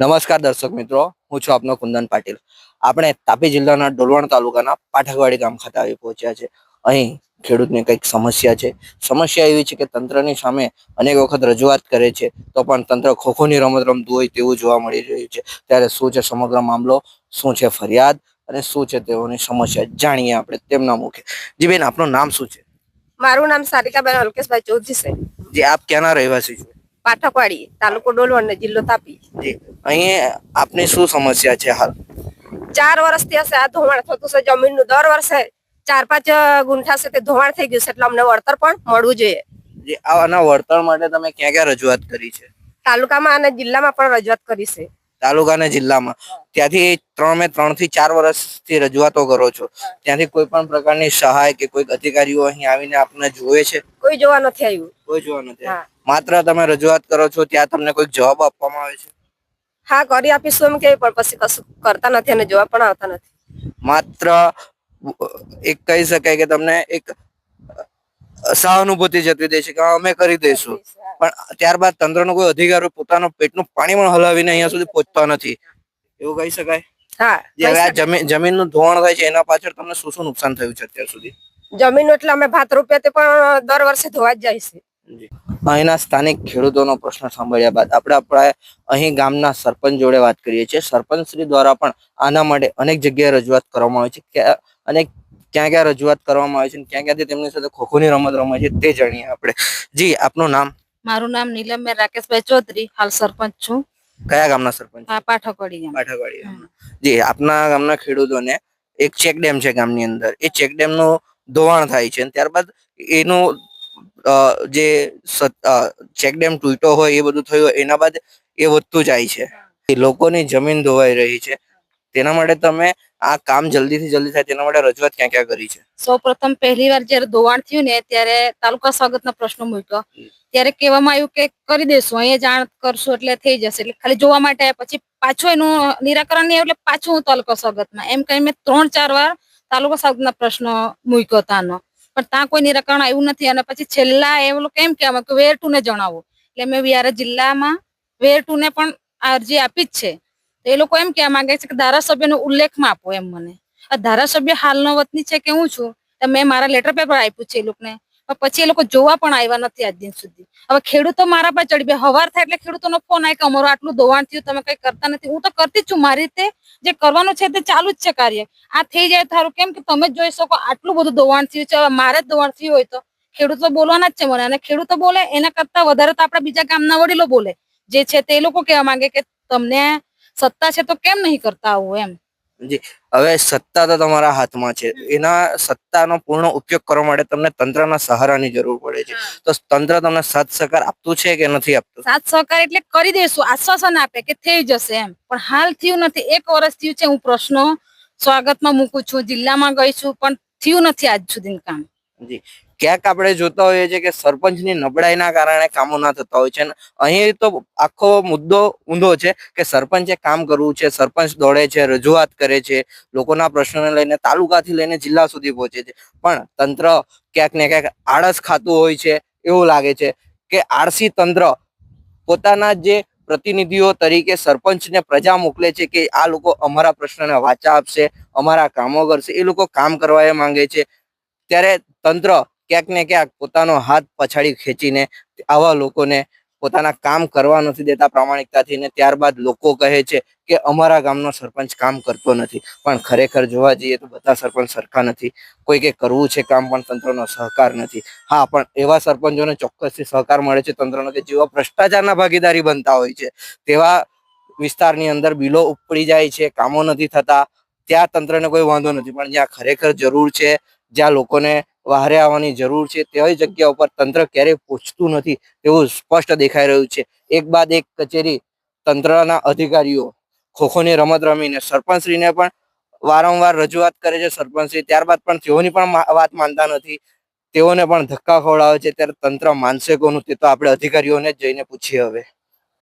નમસ્કાર દર્શક મિત્રો હું છું આપનો કુંદન પાટીલ. આપણે તાપી જિલ્લાના ડોલવણ તાલુકાના પાઠકવાડી ગામ ખાતે આવી પહોંચ્યા છે. અહીં ખેડૂતને કંઈક સમસ્યા છે. સમસ્યા એવી છે કે તંત્રની સામે અનેક વખત રજૂઆત કરે છે તો પણ તંત્ર ખોખોની રમત રમતું હોય તેવું જોવા મળી રહ્યું છે. ત્યારે શું છે સમગ્ર મામલો? શું છે ફરિયાદ? અને શું છે તેઓની સમસ્યા? જાણીએ આપણે તેમના મુખે. જી બેન આપનું નામ શું છે? મારું નામ સારિકાબેન અલ્કેશભાઈ ચૌધરી છે. જે આપ ક્યાંના રહેવાસી છો? પાઠકવાડી તાલુકો ડોલવણ ને જિલ્લો તાપી. જી. અહીં આપની શું સમસ્યા છે હાલ? ચાર વર્ષથી હશે આ ધોવાણ થતું છે જમીનનું દર વર્ષે ચાર પાંચ ગુંઠા છે તે ધોવાણ થઈ ગયું છે એટલે અમને વળતર પણ મળવું જોઈએ. આના વળતર માટે તમે ક્યાં ક્યાં રજૂઆત કરી છે? તાલુકામાં અને જિલ્લામાં પણ રજૂઆત કરી છે. તાલુકા અને જિલ્લામાં. ત્યાંથી ત્રણ મેં ત્રણથી ચાર વર્ષથી રજૂઆતો કરો છો. ત્યાંથી કોઈ પણ પ્રકારની સહાય કે કોઈ અધિકારીઓ અહીં આવીને આપને જોવે છે? કોઈ જોવા નથી આવ્યું. કોઈ જોવા નથી માત્ર તમે રજૂઆત કરો છો ત્યાં તમને કોઈ જવાબ આપવામાં આવે છે? હા કરી આપીશું એમ કે પણ પછી કશું કરતા નથી અને જવાબ પણ આવતા નથી. માત્ર એક કહી શકાય કે તમને એક સહાનુભૂતિ જતી દે છે કે અમે કરી દઈશું પણ ત્યારબાદ તંત્રનો કોઈ અધિકારી પોતાનું પેટનું પાણી પણ હલાવીને અહીંયા સુધી પહોંચતા નથી. એવું કહી શકાય? હા જે હવે આ જમીન જમીનનું ધોવાણ થાય છે એના પાછળ તમને શું શું નુકસાન થયું છે અત્યાર સુધી? જમીન એટલે અમે ભાત રૂપિયા તે પણ દર વર્ષે ધોવા જ જાય છે. અહીંના સ્થાનિક ખેડૂતોનો પ્રશ્ન સાંભળ્યા બાદ આપણે આપણે અહીં ગામના સરપંચ જોડે વાત કરીએ છીએ. સરપંચ શ્રી દ્વારા પણ આના માટે અનેક જગ્યાએ રજૂઆત કરવામાં આવે છે. અને ક્યાં ક્યાં રજૂઆત કરવામાં આવે છે અને ક્યાં ક્યાંથી તેમની સાથે ખોખોની રમત રમાય છે તે જાણીએ આપણે. જી આપનું નામ? મારું નામ નીલમબેન રાકેશભાઈ ચૌધરી હાલ સરપંચ છું. કયા ગામના સરપંચ? આ પાઠકવાડી ગામ પાઠકવાડી. જી આપના ગામના ખેડૂતોને એક ચેક ડેમ છે ગામની અંદર. એ ચેક ડેમનું ધોવાણ થાય છે ત્યારબાદ એનું જે ચેક ડેમ તૂટ્યો હોય એ બધું થયું હોય એના બાદ એ વધતું જાય છે. લોકોની જમીન ધોવાઈ રહી છે. તેના માટે તમે આ કામ જલ્દીથી જલ્દી થાય તેના માટે રજૂઆત ક્યાં ક્યાં કરી છે? સૌ પ્રથમ પહેલી વાર જયારે ધોવાણ થયું ને ત્યારે તાલુકા સ્વાગતનો પ્રશ્ન મૂક્યો. ત્યારે કહેવામાં આવ્યું કે કરી દેશું, અહીંયા જાણ કરશું એટલે થઈ જશે. એટલે ખાલી જોવા માટે પછી પાછું એનું નિરાકરણ નહીં એટલે પાછું હું તાલુકા સ્વાગતમાં. એમ કહીને મેં ત્રણ ચાર વાર તાલુકા સ્વાગતના પ્રશ્ન મૂક્યો તાનો. પણ ત્યાં કોઈ નિરાકરણ આવ્યું નથી. અને પછી છેલ્લા એ લોકો એમ કહેવામાં કે વેર ટુ ને જણાવો. એટલે મેં વ્યારા જિલ્લામાં વેર ટુ ને પણ અરજી આપી જ છે. એ લોકો એમ કહેવા માંગે છે કે ધારાસભ્યનો ઉલ્લેખમાં આપો એમ મને. આ ધારાસભ્ય હાલનો વતની છે કે હું છું? મેં મારા લેટર પેપર આપ્યું છે એ લોકોને. પછી એ લોકો જોવા પણ આવ્યા નથી આજ દિન સુધી. હવે ખેડૂતો મારા પર ચડી ગયા. હવાર થાય એટલે ખેડૂતોનો ફોન આવે કે અમારું આટલું ધોવાણ થયું, તમે કઈ કરતા નથી. હું તો કરતી છું. મારી રીતે જે કરવાનું છે તે ચાલુ જ છે કાર્ય. આ થઈ જાય થારું કેમ કે તમે જોઈ શકો આટલું બધું ધોવાણ થયું છે. હવે મારે જ ધોવાણ થયું હોય તો. ખેડૂતો બોલવાના જ છે મને. અને ખેડૂતો બોલે એના કરતા વધારે તો આપણા બીજા ગામના વડીલો બોલે. જે છે તે લોકો કહેવા માંગે કે તમને સત્તા છે તો કેમ નહીં કરતા આવું એમ? હવે સત્તા તો તમારા હાથમાં છે. એના સત્તાનો પૂર્ણ ઉપયોગ કરવા માટે તમને તંત્રના સહારાની જરૂર પડે છે. તો તંત્ર તમને સાથ સહકાર આપતું છે કે નથી આપતું? સાથ સહકાર એટલે કરી દઈશું આશ્વાસન આપે કે થઈ જશે એમ. પણ હાલ થયું નથી. એક વર્ષ થયું છે હું પ્રશ્નો સ્વાગતમાં મૂકું છું. જિલ્લામાં ગઈ છું પણ થયું નથી આજ સુધી કામ. જી. ક્યાંક આપણે જોતા હોઈએ છીએ કે સરપંચની નબળાઈના કારણે કામો ના થતા હોય છે અહીં તો આખો મુદ્દો ઊંધો છે કે સરપંચે કામ કરવું છે, સરપંચ દોડે છે, રજૂઆત કરે છે, લોકોના પ્રશ્નોને લઈને તાલુકાથી લઈને જિલ્લા સુધી પહોંચે છે. પણ તંત્ર ક્યાંક ને ક્યાંક આળસ ખાતું હોય છે એવું લાગે છે કે આળસી તંત્ર પોતાના જે પ્રતિનિધિઓ તરીકે સરપંચને પ્રજા મોકલે છે કે આ લોકો અમારા પ્રશ્નને વાચા આપશે, અમારા કામો કરશે, એ લોકો કામ કરવા એ માંગે છે. ત્યારે તંત્ર ક્યાંક ને ક્યાંક પોતાનો હાથ પછાડી ખેંચીને આવા લોકોને પોતાના કામ કરવા નથી દેતા પ્રામાણિકતાથી ને ત્યારબાદ લોકો કહે છે કે અમારા ગામનો સરપંચ કામ કરતો નથી. પણ ખરેખર જોવા જઈએ તો બધા સરપંચ સરખા નથી. કોઈ કે કરવું છે કામ પણ તંત્રનો સહકાર નથી. હા, પણ એવા સરપંચોને ચોક્કસથી સહકાર મળે છે તંત્રનો કે જેવા ભ્રષ્ટાચારના ભાગીદારી બનતા હોય છે. તેવા વિસ્તારની અંદર બિલો ઉપડી જાય છે, કામો નથી થતા. ત્યાં તંત્રને કોઈ વાંધો નથી. પણ જ્યાં ખરેખર જરૂર છે જ્યાં લોકોને વહારે આવવાની જરૂર છે તેવી જગ્યા ઉપર તંત્ર ક્યારેય પહોંચતું નથી, તેવું સ્પષ્ટ દેખાઈ રહ્યું છે. એક બાદ એક કચેરી તંત્રના અધિકારીઓ ખોખોની રમત રમીને સરપંચશ્રીને પણ વારંવાર રજૂઆત કરે છે. સરપંચશ્રી ત્યારબાદ પણ તેઓની પણ વાત માનતા નથી. તેઓને પણ ધક્કા ખવડાવે છે. ત્યારે તંત્ર માનશે કોનું તે તો આપણે અધિકારીઓને જઈને પૂછીએ હવે.